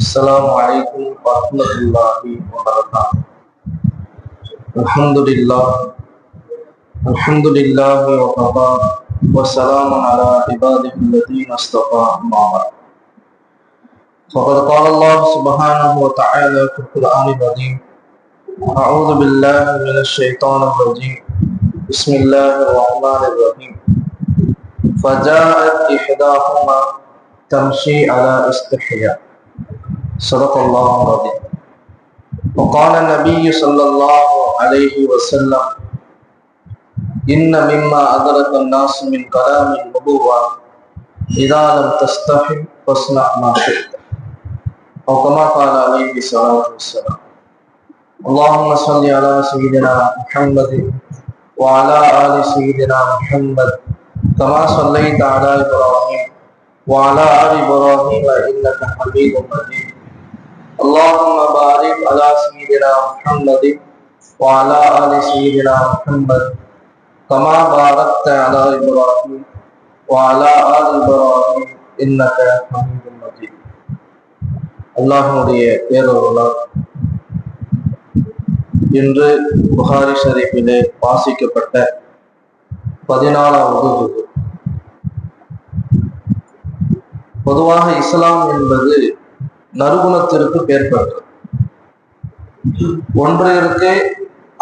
السلام عليكم ورحمة الله وبركاته الحمد لله الحمد لله وكفى وسلام على عباده الذين اصطفى أما بعد فقد قال الله سبحانه وتعالى في القرآن العظيم أعوذ بالله من الشيطان الرجيم بسم الله الرحمن الرحيم فجاءت إحداهما تمشي على استحياء صدق الله العظيم. وقال النبي صلى الله عليه وسلم إن مما أدرك الناس من كلام النبوة إذا لم تستحي فاصنع ما شئت. أو كما قال عليه الصلاة والسلام اللهم صل على سيدنا محمد وعلى آل سيدنا محمد كما صليت على إبراهيم وعلى آل إبراهيم إنك حميد مجيد. على سيدنا محمد وعلى آل سيدنا محمد كما باركت على إبراهيم وعلى آل إبراهيم إنك حميد مجيد அல்லாஹனுடைய பேரொருளால் இன்று புகாரி ஷரீஃபிலே வாசிக்கப்பட்ட பதினாலாவது ஜுது பொதுவாக இஸ்லாம் என்பது நறுகுணத்திற்கு பெயர் ஒன்று இருக்கு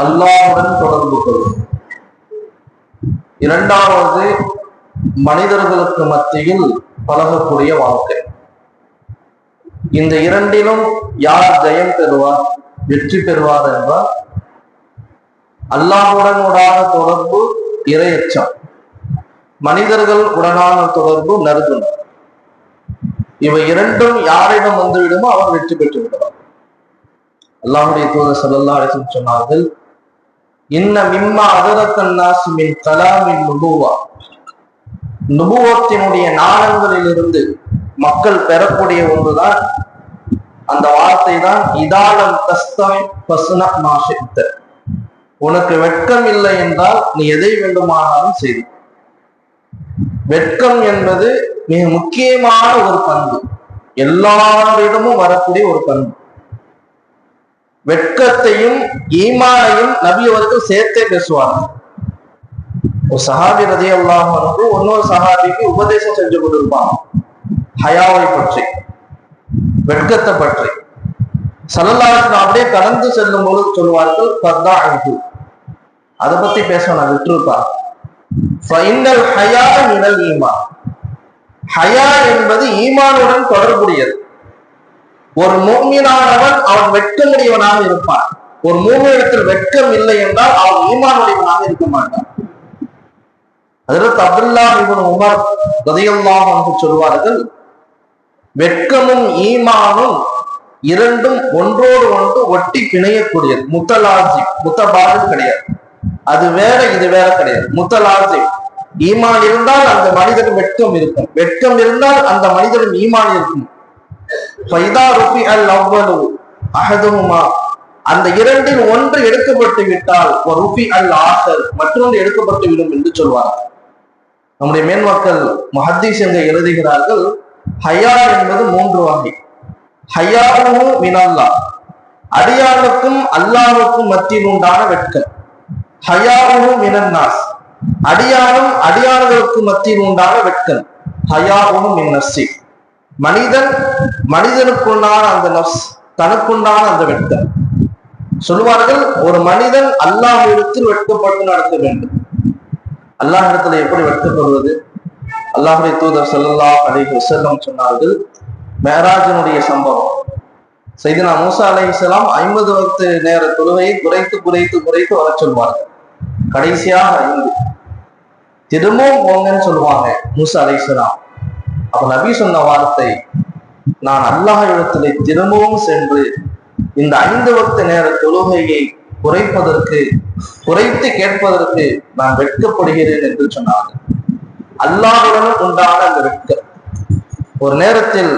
அல்லாவுடன் தொடர்பு கொள்வது இரண்டாவது மனிதர்களுக்கு மத்தியில் பழகக்கூடிய வாழ்க்கை. இந்த இரண்டிலும் யார் ஜெயம் பெறுவார் வெற்றி பெறுவார் என்றால் அல்லாஹுடன் உடான தொடர்பு இரையச்சம். மனிதர்கள் உடனான தொடர்பு நறுகுணம். இவை இரண்டும் யாரிடம் வந்துவிடுமோ அவர் வெற்றி பெற்று விடுவார் அல்லாஹுடைய தூதர் சல்லா அலிசன் சொன்னார்கள் இன்ன மிம்மா அதரத்தன்னாசிமின் கலாமின் நுபுவா. நுபுவத்தினுடைய நாணங்களிலிருந்து மக்கள் பெறக்கூடிய ஒன்றுதான் அந்த வார்த்தை தான் இதாலம் பசுன மாஷித்த உனக்கு வெட்கம் இல்லை என்றால் நீ எதை வேண்டுமானாலும் செய்து. வெட்கம் என்பது மிக முக்கியமான ஒரு பண்பு. எல்லாரிடமும் வரக்கூடிய ஒரு பண்பு. வெட்கத்தையும் ஈமானையும் நபி அவர்கள் சேர்த்தே பேசுவாங்க ஒரு சஹாபி ரதி அல்லாஹ் வந்து இன்னொரு சஹாபிக்கு உபதேசம் செஞ்சு கொண்டிருப்பாங்க ஹயாவை பற்றி வெட்கத்தை பற்றி. சல்லல்லாஹன் அப்படியே கடந்து செல்லும் போது சொல்வார்கள் பர்தா அழிப்பு அதை பத்தி பேசணும் விட்டுருப்பா ஃபைனல் ஹயா மினல் ஈமான். ஹயா என்பது ஈமானுடன் தொடர்புடையது. ஒரு மூமியனானவன் அவன் வெட்கமுடையவனாக இருப்பான். ஒரு மூமியிடத்தில் வெட்கம் இல்லை என்றால் அவன் ஈமானுடையவனாக இருக்க மாட்டான். அதற்கு அப்துல்லா இவன் உமர் கதையெல்லாம் என்று சொல்வார்கள் வெட்கமும் ஈமானும் இரண்டும் ஒன்றோடு ஒன்று ஒட்டி பிணையக்கூடியது. முத்தலாஜி முத்தபாது கிடையாது. அது வேற இது வேற கிடையாது. முத்தலாஜி ஈமான் இருந்தால் அந்த மனிதன் வெட்கம் இருக்கும். வெட்கம் இருந்தால் அந்த மனிதன் ஈமான் இருக்கும். அகதுமா அந்த இரண்டில் ஒன்று எடுக்கப்பட்டு விட்டால் ஒரு ருபி அல் ஆசர் மற்றொன்று எடுக்கப்பட்டு விடும் என்று சொல்வார்கள். நம்முடைய மேன்மக்கள் மஹத்தீஸ் என்று எழுதுகிறார்கள் ஹயா என்பது மூன்று வகை. ஹயாவும் மினல்லா. அடியானுக்கும் அல்லாவுக்கும் மத்தியில் உண்டான வெட்கம். ஹயாவும் மினன்னாஸ். அடியானும் அடியானுகளுக்கு மத்தியில் உண்டான வெட்கம். ஹயாவும் மின்னசி மனிதன் மனிதனுக்குண்டான அந்த நப்ஸ் தனக்குண்டான அந்த வெட்கம். சொல்லுவார்கள் ஒரு மனிதன் அல்லாஹிடத்தில் வெட்கப்பட்டு நடக்க வேண்டும். அல்லாஹிடத்துல எப்படி வெட்கப்படுவது? அல்லாஹுடைய தூதர் செல்லல்லா அலைஹி செல்லம் சொன்னார்கள் மேராஜனுடைய சம்பவம். செய்தினா மூசா அலை இஸ்லாம் ஐம்பது வகுத்து நேர தொழுகையை குறைத்து குறைத்து குறைத்து வர சொல்வார்கள். கடைசியாக ஐந்து. திரும்பவும் போங்கன்னு சொல்லுவாங்க மூசா அலை இஸ்லாம் அப்ப நபி சொன்ன வார்த்தை நான் அல்லாஹ் இடத்திலே திரும்பவும் சென்று இந்த ஐந்து வகுத்து நேர தொழுகையை குறைப்பதற்கு குறைத்து கேட்பதற்கு நான் வெட்கப்படுகிறேன் என்று சொன்னார் அல்லாஹுடன் உண்டான அந்த வெட்கம். ஒரு நேரத்தில்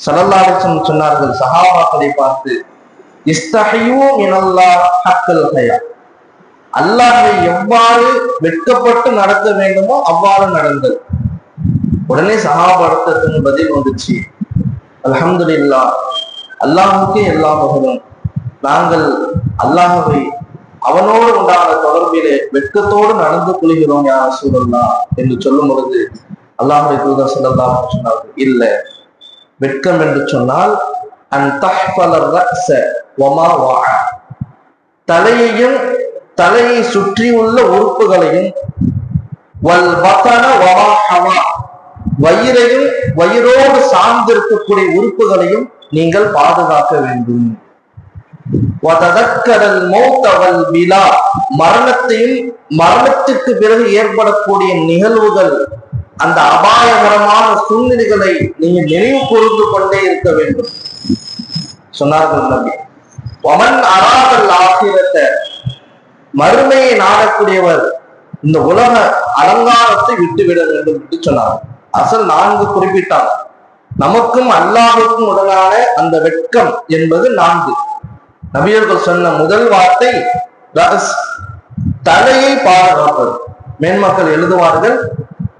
சலல்லாசன் சொன்னார்கள் சஹாபாக்களை பார்த்து இஸ்தகையும் இனல்லா ஹக்கல் ஹயா. அல்லாஹை எவ்வாறு வெட்கப்பட்டு நடத்த வேண்டுமோ அவ்வாறு நடந்தது உடனே சஹாபாடத்தின் பதில் வந்துச்சு. அல்ஹம்துலில்லாஹ் அல்லாஹுக்கே எல்லா மகனும் நாங்கள் அல்லாஹவை அவனோடு உண்டான தொடர்பிலே வெட்கத்தோடு நடந்து கொள்கிறோம் யார் சூழல்லா என்று சொல்லும் பொழுது அல்லாஹுடைய தூதர் சொல்லலாம் சொன்னார்கள் இல்ல வெட்கம் என்று சொன்னால் தலையையும் தலையை சுற்றியுள்ள உறுப்புகளையும் வயிறையும் வயிறோடு சார்ந்திருக்கக்கூடிய உறுப்புகளையும் நீங்கள் பாதுகாக்க வேண்டும். வததக்கரல் விழா மரணத்தையும் மரணத்துக்கு பிறகு ஏற்படக்கூடிய நிகழ்வுகள் அந்த அபாயகரமான சூழ்நிலைகளை நீங்க நினைவு கூர்ந்து கொண்டே இருக்க வேண்டும். சொன்னார்கள் நபி. ஒமன் அராதல் ஆசிரத்தை மறுமையை நாடக்கூடியவர் இந்த உலக அலங்காரத்தை விட்டுவிட வேண்டும் என்று சொன்னார் அசல் நான்கு குறிப்பிட்டாங்க. நமக்கும் அல்லாஹுக்கும் உடனான அந்த வெட்கம் என்பது நான்கு. நபியர்கள் சொன்ன முதல் வார்த்தை ரஸ் தலையை பாதுகாப்பது. மேன்மக்கள் எழுதுவார்கள்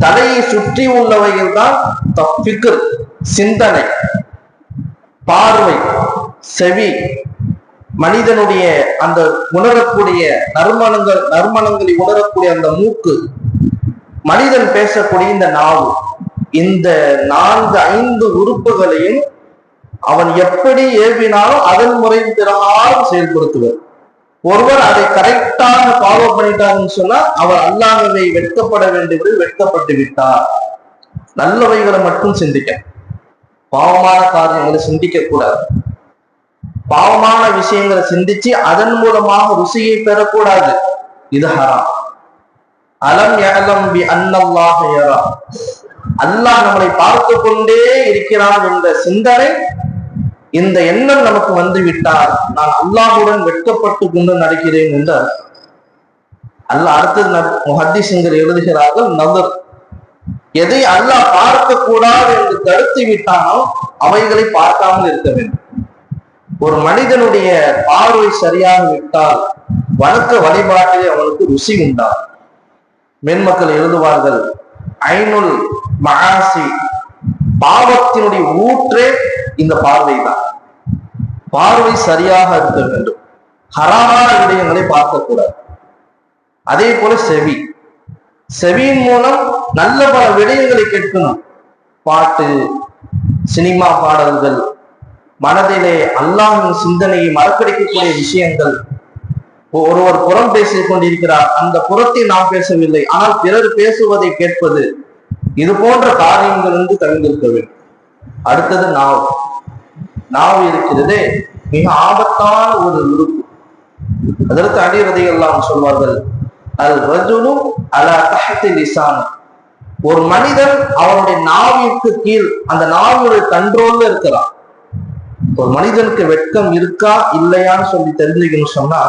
தலையை சுற்றி உள்ளவைகள் தான் சிந்தனை பார்வை செவி. மனிதனுடைய அந்த உணரக்கூடிய நறுமணங்கள் நறுமணங்களை உணரக்கூடிய அந்த மூக்கு மனிதன் பேசக்கூடிய இந்த நாவு. இந்த நான்கு ஐந்து உறுப்புகளையும் அவன் எப்படி ஏவினாலும் அதன் முறை பிரகாரம் செயல்படுத்துவர் ஒருவர் அதை கரெக்டாக ஃபாலோ பண்ணிட்டாருன்னு சொன்னா அவர் அல்லாஹவை வெட்கப்பட வேண்டியவரை வெட்கப்பட்டு விட்டார். நல்லவைகளை மட்டும் சிந்திக்க பாவமான காரியங்களை சிந்திக்க கூடாது. பாவமான விஷயங்களை சிந்திச்சு அதன் மூலமாக ருசியை பெறக்கூடாது. இது ஹராம். அலம் யஅலம் பி அன்னல்லாஹ அல்லாஹ் நம்மளை பார்த்து கொண்டே இருக்கிறான் என்ற சிந்தனை இந்த எண்ணம் நமக்கு வந்து விட்டால் நான் அல்லாஹுடன் வெட்கப்பட்டு கொண்டு நடக்கிறேன் என்று அல்லாஹ் அடுத்தது முஹத்திசிங்கர் எழுதுகிறார்கள் நதர். எதை அல்லாஹ் பார்க்க கூடாது என்று தடுத்து விட்டானோ அவைகளை பார்க்காமல் இருக்க வேண்டும். ஒரு மனிதனுடைய பார்வை சரியாக விட்டால் வணக்க வழிபாட்டிலே அவனுக்கு ருசி உண்டாகும். மென்மக்கள் எழுதுவார்கள் ஐநுல் மகாசி பாவத்தினுடைய ஊற்றே இந்த பார்வை தான் பார்வை சரியாக இருக்க வேண்டும். ஹராமான விடயங்களை பார்க்கக்கூடாது. அதே போல செவி. செவியின் மூலம் நல்ல பல விடயங்களை கேட்கணும் பாட்டு சினிமா பாடல்கள் மனதிலே அல்லாஹின் சிந்தனையை மறக்கடிக்கக்கூடிய விஷயங்கள் ஒருவர் புறம் பேசிக் கொண்டிருக்கிறார் அந்த புறத்தை நாம் பேசவில்லை. ஆனால் பிறர் பேசுவதை கேட்பது இது போன்ற காரியங்கள் இருந்து தவிர்த்திருக்க வேண்டும். அடுத்தது நாவ். நாவ் இருக்கிறதே மிக ஆபத்தான ஒரு உறுப்பு. அதற்கு அடிவதையெல்லாம் சொல்வார்கள். அல் ரஜுலு அல தஹத்தி லிசான். ஒரு மனிதன் அவனுடைய நாவிற்கு கீழ் அந்த நாவினுடைய கண்ட்ரோல்ல இருக்கிறான் ஒரு மனிதனுக்கு வெட்கம் இருக்கா இல்லையான்னு சொல்லி தெரிஞ்சுக்கணும் சொன்னா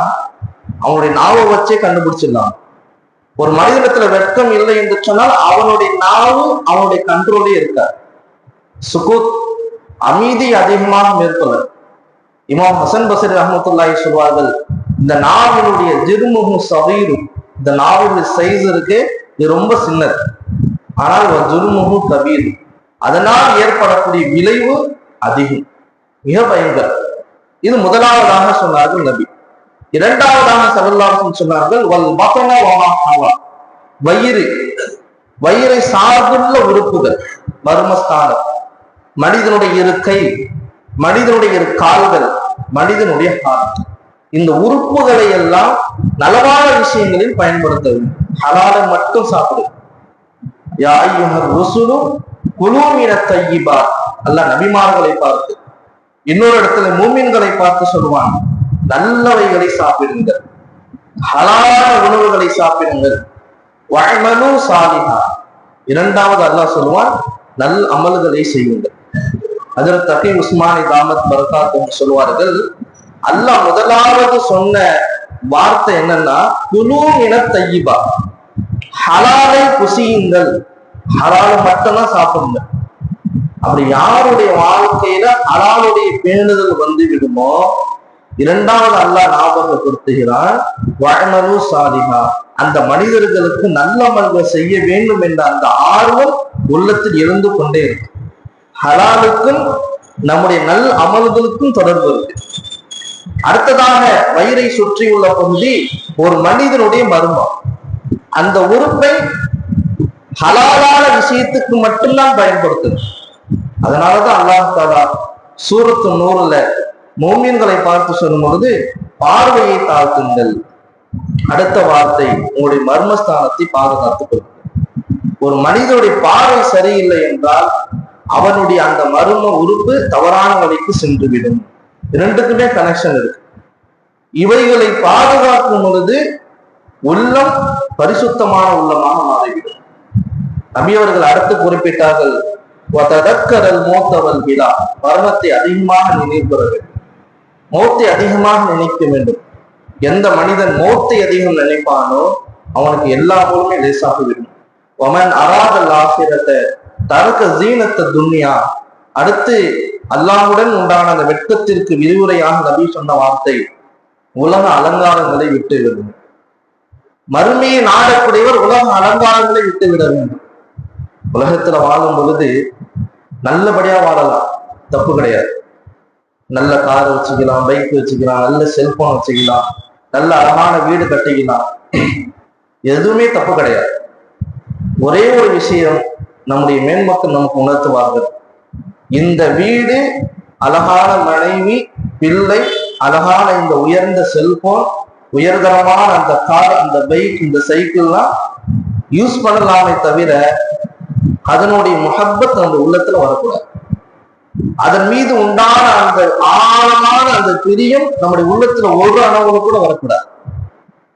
அவனுடைய நாவை வச்சே கண்டுபிடிச்சிடலாம். ஒரு மனிதனத்துல வெட்கம் இல்லை என்று சொன்னால் அவனுடைய நாவும் அவனுடைய கண்ட்ரோலே இருக்காது. சுகுத் அமைதி அதிகமாக மேற்கொள்ள இமாம் ஹசன் பசரி ரஹமத்துல்லாஹி சொல்வார்கள் இந்த நாவினுடைய ஜிருமுகம் சவீரும் இந்த நாவினுடைய சைஸ் இருக்கு இது ரொம்ப சின்னது ஆனால் ஜுருமுகு கபீர். அதனால் ஏற்படக்கூடிய விளைவு அதிகம். மிக பயங்கரம். இது முதலாவதாக சொன்னார்கள் நபி. இரண்டாவதான சகல்லாசன் சொன்னார்கள் வல் வபன வயிறு வயிறை சார்ந்துள்ள உறுப்புகள் மர்மஸ்தானம் மனிதனுடைய இரு கை மனிதனுடைய இரு கால்கள் மனிதனுடைய ஹார்ட் இந்த உறுப்புகளை எல்லாம் நலவான விஷயங்களில் பயன்படுத்த வேண்டும். ஹலாலை மட்டும் சாப்பிடு. யாயுஹர் ருசுலு குலூமின தையிபா அல்ல நபிமார்களை பார்த்து இன்னொரு இடத்துல மூமின்களை பார்த்து சொல்லுவான். நல்லவைகளை சாப்பிடுங்கள். ஹலான உணவுகளை சாப்பிடுங்கள். வழமனு சாலிஹா. இரண்டாவது அல்லாஹ் சொல்லுவான் நல் அமல்களை செய்யுங்கள். அதில் தகி உஸ்மானி தாமத் பரதா என்று சொல்வார்கள் அல்லாஹ் முதலாவது சொன்ன வார்த்தை என்னன்னா குழு இன தையிபா ஹலாலை புசியுங்கள். ஹலால மட்டும்தான் சாப்பிடுங்க அப்படி யாருடைய வாழ்க்கையில ஹலாலுடைய பேணுதல் வந்து விடுமோ இரண்டாவது அல்லாஹ் ஞாபகப்படுத்துகிறான் வழமனு சாலிஹா. அந்த மனிதர்களுக்கு நல்ல மனிதர் செய்ய வேண்டும் என்ற அந்த ஆர்வம் உள்ளத்தில் இருந்து கொண்டே இருக்கும். ஹலாலுக்கும் நம்முடைய நல் அமல்களுக்கும் தொடர்பு இருக்கு. அடுத்ததாக வயிறை சுற்றியுள்ள பகுதி ஒரு மனிதனுடைய மர்மம். அந்த உறுப்பை ஹலாலான விஷயத்துக்கு மட்டும்தான் பயன்படுத்தணும் அதனாலதான் அல்லாஹ் தாலா சூரத்து நூறுல மோமியன்களை பார்த்து சொல்லும் பொழுது பார்வையை தாழ்த்துங்கள். அடுத்த வார்த்தை உங்களுடைய மர்மஸ்தானத்தை பாதுகாத்துக் கொள்ளுங்கள். ஒரு மனிதனுடைய பார்வை சரியில்லை என்றால் அவனுடைய அந்த மர்ம உறுப்பு தவறான வழிக்கு சென்றுவிடும். இரண்டுக்குமே கனெக்ஷன் இருக்கு. இவைகளை பாதுகாக்கும் பொழுது உள்ளம் பரிசுத்தமான உள்ளமாக மாறிவிடும். நபியவர்கள் அடுத்து குறிப்பிட்டார்கள் "வததக்கரல் விழா மர்மத்தை அதிகமாக நினைவுற வேண்டும். மௌத்தை அதிகமாக நினைக்க வேண்டும். எந்த மனிதன் மௌத்தை அதிகம் நினைப்பானோ அவனுக்கு எல்லா பொருளுமே லேசாகிவிடும் ஒமன் அராதல் ஆசிரத்தை தரக்க ஜீனத்தை துன்யா. அடுத்து அல்லாஹ்வுடன் உண்டான அந்த வெட்கத்திற்கு விரிவுரையாக நபி சொன்ன வார்த்தை உலக அலங்காரங்களை விட்டு விடும் மறுமையை நாடக்கூடியவர் உலக அலங்காரங்களை விட்டு விட வேண்டும். உலகத்துல வாழும் பொழுது நல்லபடியா வாழலாம். தப்பு கிடையாது. நல்ல கார் வச்சுக்கலாம் பைக் வச்சுக்கலாம் நல்ல செல்போன் வச்சுக்கலாம் நல்ல அழகான வீடு கட்டிக்கலாம். எதுவுமே தப்பு கிடையாது. ஒரே ஒரு விஷயம் நம்முடைய மேன்மக்கள் நமக்கு உணர்த்துவார்கள். இந்த வீடு அழகான மனைவி பிள்ளை அழகான இந்த உயர்ந்த செல்போன் உயர்தரமான அந்த கார் அந்த பைக் இந்த சைக்கிள்லாம் யூஸ் பண்ணலாமே தவிர அதனுடைய முகப்பத் நம்ம உள்ளத்துல வரக்கூடாது. அதன் மீது உண்டான அந்த ஆழமான அந்த பிரியம் நம்முடைய உள்ளத்துல ஒரு அணவுல கூட வரக்கூடாது.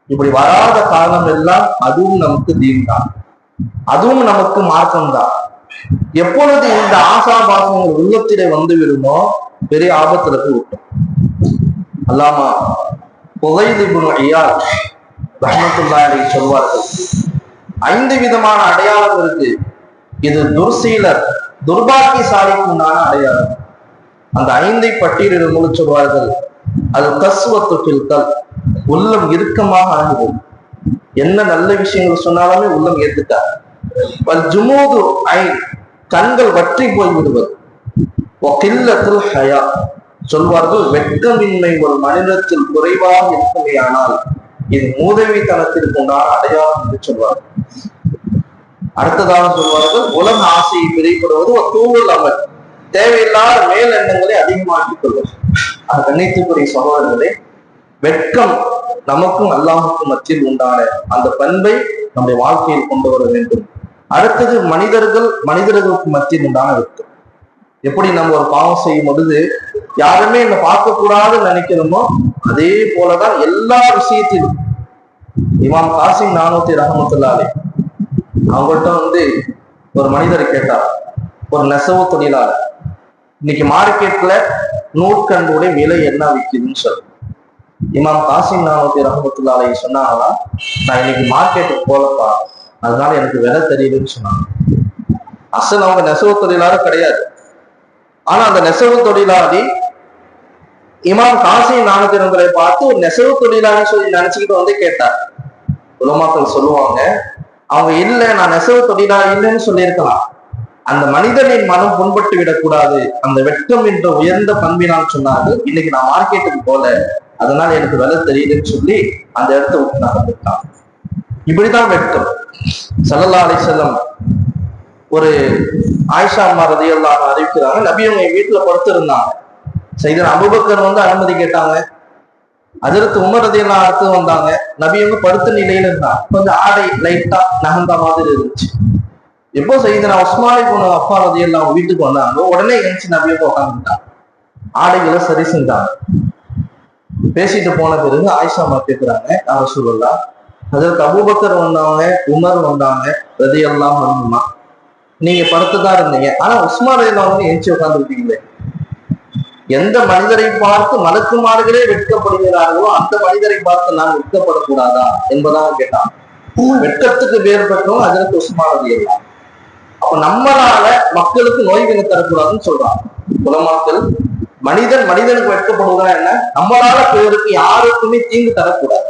இப்படி வராத காரணம் எல்லாம் அதுவும் நமக்கு தீன் தான் அதுவும் நமக்கு மார்க்கம் தான் எப்பொழுது இந்த ஆசாபாசங்கள் உள்ளத்திலே வந்து விடுமோ பெரிய ஆபத்துல போய் விட்டோம். அல்லாமா புகைது ஐயா ரஹமத்துல்லாஹி சொல்வார்கள் ஐந்து விதமான அடையாளம் இருக்கு. இது துர்சீலர் துர்பாக்கியசாலிக்கு உண்டான அடையாளம். அந்த ஐந்தை பட்டியலில் போது சொல்வார்கள் அது கசுவத்து பில்கல் உள்ளம் இறுக்கமாக ஆகிறது என்ன நல்ல விஷயங்கள் சொன்னாலுமே உள்ளம் ஏற்றுட்டார் பல் ஜுமூது ஐ கண்கள் வற்றி போய் விடுவது கில்லத்தில் ஹயா சொல்வார்கள் வெட்கமின்மை ஒரு மனிதத்தில் குறைவாக இருக்குமேயானால் இது மூதவித்தனத்திற்கு உண்டான அடையாளம் என்று சொல்வார்கள். அடுத்ததாக சொல்வார்கள் உலக ஆசையை பிரிப்படுவது ஒரு தூவல் அமல் தேவையில்லாத மேல் எண்ணங்களை அதிகமாக்கிக் கொள்வது அது கண்ணியத்துக்குரிய சகோதரர்களே வெட்கம் நமக்கும் அல்லாஹுக்கும் மத்தியில் உண்டான அந்த பண்பை நம்முடைய வாழ்க்கையில் கொண்டு வர வேண்டும். அடுத்தது மனிதர்கள் மனிதர்களுக்கு மத்தியில் உண்டான வெட்கம். எப்படி நம்ம ஒரு பாவம் செய்யும் பொழுது யாருமே என்ன பார்க்க கூடாதுன்னு நினைக்கிறோமோ அதே போலதான் எல்லா விஷயத்திலும். இமாம் காசிம் நானூத்தி ரஹமத்துல்லாலே அவங்கள்ட்ட வந்து ஒரு மனிதர் கேட்டார் ஒரு நெசவு தொழிலாளர் இன்னைக்கு மார்க்கெட்ல நூற்கண்டுடைய விலை என்ன விற்குதுன்னு சொல்லு. இமாம் காசிம் நானூத்தி ரஹமத்துல்லாலை சொன்னாங்களா நான் இன்னைக்கு மார்க்கெட்டுக்கு போலப்பா அதனால எனக்கு விலை தெரியுதுன்னு சொன்னாங்க. அசல் அவங்க நெசவு தொழிலாளர் கிடையாது. ஆனா அந்த நெசவு தொழிலாளி இமாம் காசி நானூத்தி பார்த்து ஒரு நெசவு தொழிலாளி சொல்லி நினைச்சுக்கிட்டு வந்து கேட்டார். உலமாக்கள் சொல்லுவாங்க அவங்க இல்லை நான் நெசவு தொழிலா இல்லைன்னு சொல்லியிருக்கலாம். அந்த மனிதனின் மனம் புண்பட்டு விடக்கூடாது. அந்த வெட்கம் என்ற உயர்ந்த பண்பினால் சொன்னார்கள். இன்னைக்கு நான் மார்க்கெட்டுக்கு போல அதனால எனக்கு விலை தெரியுதுன்னு சொல்லி அந்த இடத்த விட்டு நடந்துட்டான் இப்படிதான் வெட்கம். சல்லல்லா அலிசல்லம் ஒரு ஆயிஷா அம்மா ரதியெல்லாம் அறிவிக்கிறாங்க நபி அவங்க வீட்டுல படுத்திருந்தாங்க செய்தன் அபுபக்கர் வந்து அனுமதி கேட்டாங்க. அதிர்த்து உமர் ரதியெல்லாம் அடுத்து வந்தாங்க. நபி வந்து படுத்த நிலையில இருந்தாங்க. கொஞ்சம் ஆடை லைட்டா நகர்ந்த மாதிரி இருந்துச்சு. எப்போ செய்தனா உஸ்மானி போன அப்பா ரதியெல்லாம் வீட்டுக்கு வந்தாங்க. உடனே எழுந்துச்சு நபி உட்காந்துட்டாங்க ஆடைகளை சரி செஞ்சாங்க. பேசிட்டு போன பிறகு ஆயிஷா அம்மா கேட்கிறாங்க யார் சொல்லலாம் அதற்கு அபூபக்கர் வந்தாங்க உமர் வந்தாங்க ரதியெல்லாம் வரணுமா நீங்க படுத்துதான் இருந்தீங்க. ஆனா உஸ்மான் ரதியெல்லாம் வந்து எஞ்சி உட்காந்துருக்கீங்களே எந்த மனிதரை பார்த்து மலக்குமார்களே வெட்கப்படுகிறார்களோ அந்த மனிதரை பார்த்து நான் வெட்கப்படக்கூடாதா என்பதாக கேட்டான். வெட்கத்துக்கு பேர் பெற்றவங்க அதற்கு உஸ்மான் அப்ப நம்மளால மக்களுக்கு நோய்களை தரக்கூடாதுன்னு சொல்றாங்க குலமாக்கள் மனிதன் மனிதனுக்கு வெட்கப்படுவதா என்ன? நம்மளால பிறருக்கு யாருக்குமே தீங்கு தரக்கூடாது.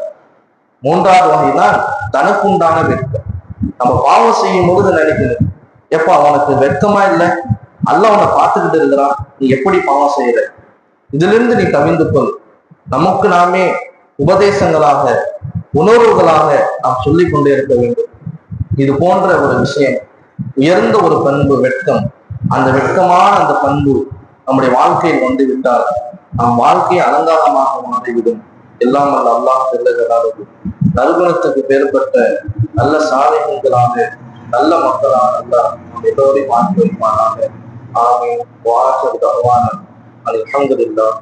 மூன்றாவது வகைதான் தனக்குண்டான வெட்கம். நம்ம பாவம் செய்யும் பொழுது நினைக்கணும். எப்ப? அவனுக்கு வெட்கமா இல்லை? அல்ல உன்னை பார்த்துக்கிட்டு இருக்கிறான். நீ எப்படி பாவம் செய்யற? இதிலிருந்து நீ தவிந்து கொள். நமக்கு நாமே உபதேசங்களாக உணர்வுகளாக நாம் சொல்லிக் கொண்டே இருக்க வேண்டும். இது போன்ற ஒரு விஷயம் உயர்ந்த ஒரு பண்பு வெட்கம். அந்த வெட்கமான அந்த பண்பு நம்முடைய வாழ்க்கையில் வந்து விட்டால் நம் வாழ்க்கை அலங்காரமாக மாறிவிடும். எல்லாம் அல்ல அல்லாஹ் செல்லுகிறார்கள் நறுகுணத்துக்கு பேர்பட்ட நல்ல சாதகங்களாக நல்ல மக்களாக எல்லோரையும் மாற்றி வைப்பானாக ஆமீன். வாசல் தருவான அல்ஹம்துலில்லாஹ்